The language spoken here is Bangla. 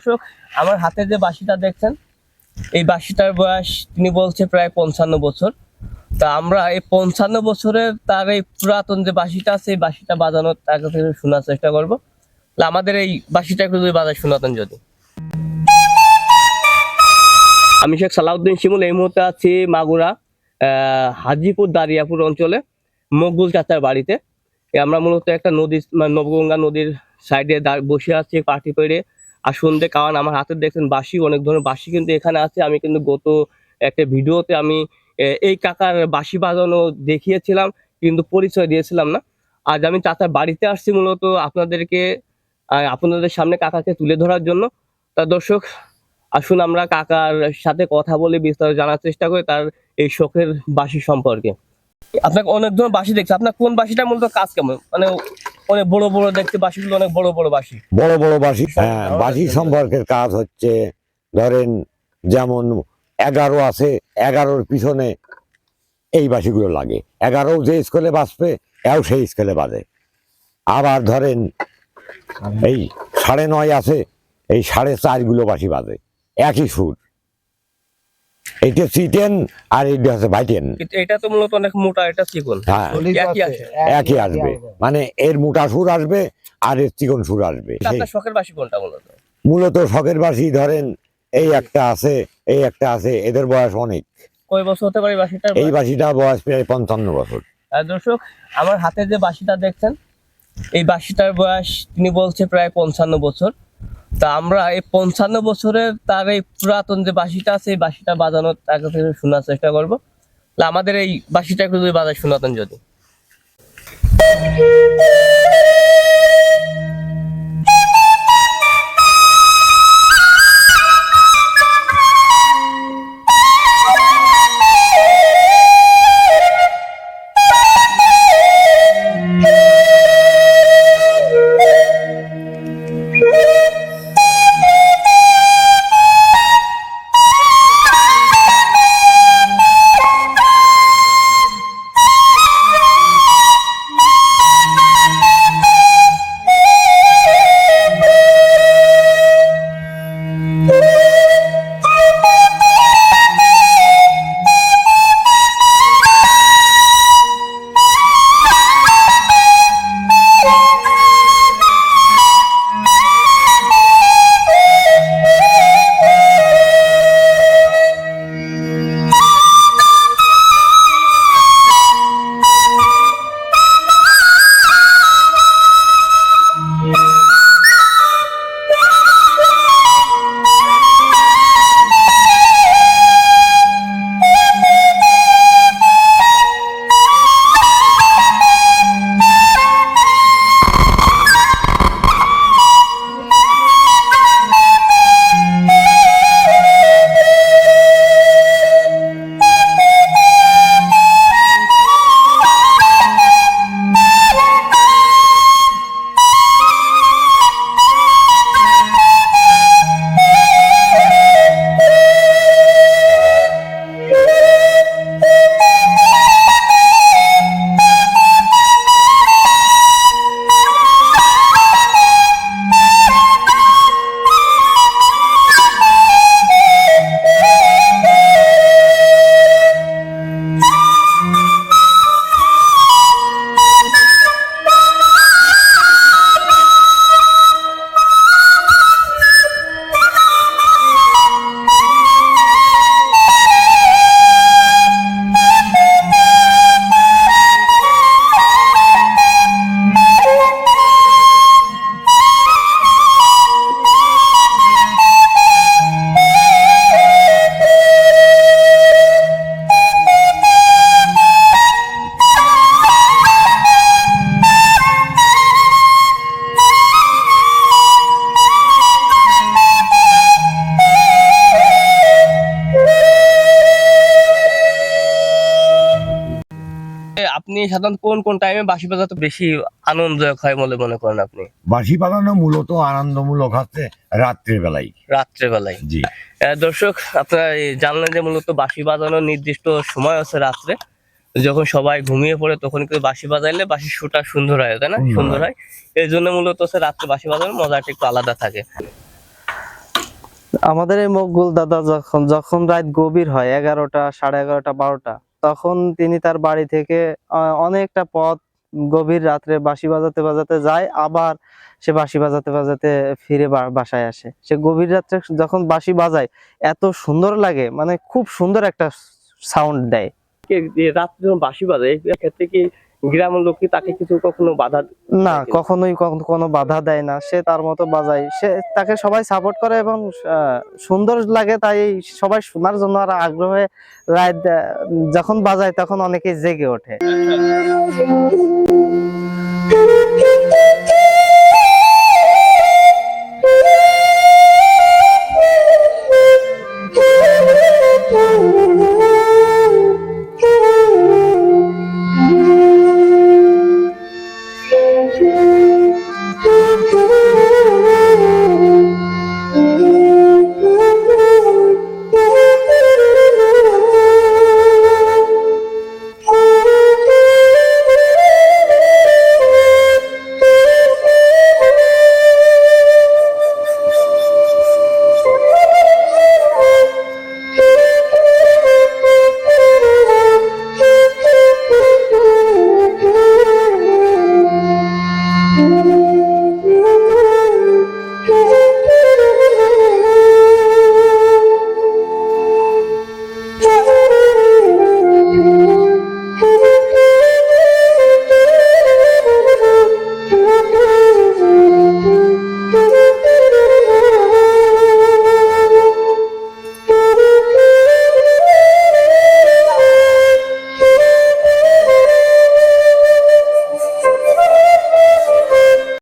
দর্শক, আমার হাতে যে বাঁশিটা দেখছেন, এই বাঁশিটার বয়স তিনি বলছে প্রায় পঞ্চান্ন বছর। তা আমরা এই পঞ্চান্ন বছরের তার এই পুরাতন যে বাঁশিটা আছে, এই বাঁশিটা বাজানোর তার কাছে শোনার চেষ্টা করব। আমাদের এই বাঁশিটা একটু যদি বাজায় শোনাতেন যদি। আমি শেখ সালাউদ্দিন শিমুল, এই মুহূর্তে আছি মাগুরা হাজিপুর দারিয়াপুর অঞ্চলে, মকবুল চাচার বাড়িতে। আমরা মূলত একটা নদী মানে নবগঙ্গা নদীর সাইডে বসে আছি পার্টি পেড়ে আর সন্ধ্যে কারণ আমার হাতে দেখছেন বাঁশি, অনেক ধরনের বাঁশি কিন্তু এখানে আছে। আমি কিন্তু গত একটা ভিডিওতে আমি এই কাকার বাঁশি বাজানো দেখিয়েছিলাম, কিন্তু পরিচয় দিয়েছিলাম না। আজ আমি চাচার বাড়িতে আসছি মূলত আপনাদেরকে আপনাদের সামনে কাকাকে তুলে ধরার জন্য। তা দর্শক, আসুন আমরা কাকার সাথে কথা বলে বিস্তারিত জানার চেষ্টা করি তার এই শখের বাঁশি সম্পর্কে। আপনাকে অনেক ধরনের বাঁশি দেখছি। আপনার কোন বাঁশিটা মূলত কাজ কেমন? মানে অনেক বড় বড় দেখতে বাঁশিগুলো অনেক বড় বড় বাঁশি বড় বড় বাঁশি হ্যাঁ বাঁশি সম্পর্কের কাজ হচ্ছে ধরেন যেমন এগারো আছে এগারোর পিছনে এই বাঁশিগুলো লাগে। এগারো যে স্কুলে বাজবে এও সেই স্কেলে বাজে আবার ধরেন এই সাড়ে নয় আছে এই সাড়ে চারগুলো বাঁশি বাজে একই সুর। এইটা সিটেন আর এইটা হচ্ছে ভাইটেন এটা তো মূলত অনেক মোটা এটা চিকন হ্যাঁ। একই আসবে। মানে এর মোটা সুর আসবে আর এর চিকন সুর আসবে। শখের বাঁশি কোনটা মূলত? মূলত শখের বাসি ধরেন এই একটা আছে এই একটা আছে এদের বয়স অনেক। কয় বছর হতে পারে এই বাঁশিটার এই বাসিটা বয়স প্রায় পঞ্চান্ন বছর। দর্শক আমার হাতে যে বাসিটা দেখছেন এই বাঁশিটার বয়স তিনি বলছে প্রায় পঞ্চান্ন বছর। তা আমরা এই পঞ্চান্ন বছরের তার এই পুরাতন যে বাঁশিটা আছে, এই বাঁশিটা বাজানোর তার কাছে শোনার চেষ্টা করব। আমাদের এই বাঁশিটা একটু যদি বাজায় শোনাতেন যদি। আপনি সাধারণত কোন কোন টাইমে বাঁশি বাজাতে বেশি আনন্দদায়ক হয় বলে মনে করেন আপনি? বাঁশি বাজানো মূলত আনন্দমূলক হচ্ছে রাত্রির বেলায় রাত্রে বেলায় জি দর্শক আপনারা জানলেন যে মূলত বাঁশি বাজানোর নির্দিষ্ট সময় আছে রাত্রে। যখন সবাই ঘুমিয়ে পড়ে তখন কিন্তু বাঁশি বাজাইলে বাঁশির সুটা সুন্দর হয় তাই না? সুন্দর হয়। এই জন্য মূলত হচ্ছে রাত্রে বাঁশি বাজানোর মজাটা একটু আলাদা থাকে। আমাদের এই মকবুল দাদা যখন যখন রাত গভীর হয় এগারোটা সাড়ে এগারোটা বারোটা তখন তিনি তার বাড়ি থেকে অনেকটা পথ গভীর রাত্রে বাঁশি বাজাতে বাজাতে যায়, আবার সে বাঁশি বাজাতে বাজাতে ফিরে বাসায় আসে। সে গভীর রাত্রে যখন বাঁশি বাজায়, এত সুন্দর লাগে মানে খুব সুন্দর একটা সাউন্ড দেয়। রাত্রে যখন বাঁশি বাজায়, এক্ষেত্রে ক্ষেত্রে কি গ্রামের লোক কি তাকে কিছু কখনো বাধা না কখনোই কোনো বাধা দেয় না। সে তার মতো বাজায়। সে তাকে সবাই সাপোর্ট করে এবং সুন্দর লাগে তাই সবাই শোনার জন্য আর আগ্রহে রায় যখন বাজায় তখন অনেকেই জেগে ওঠে।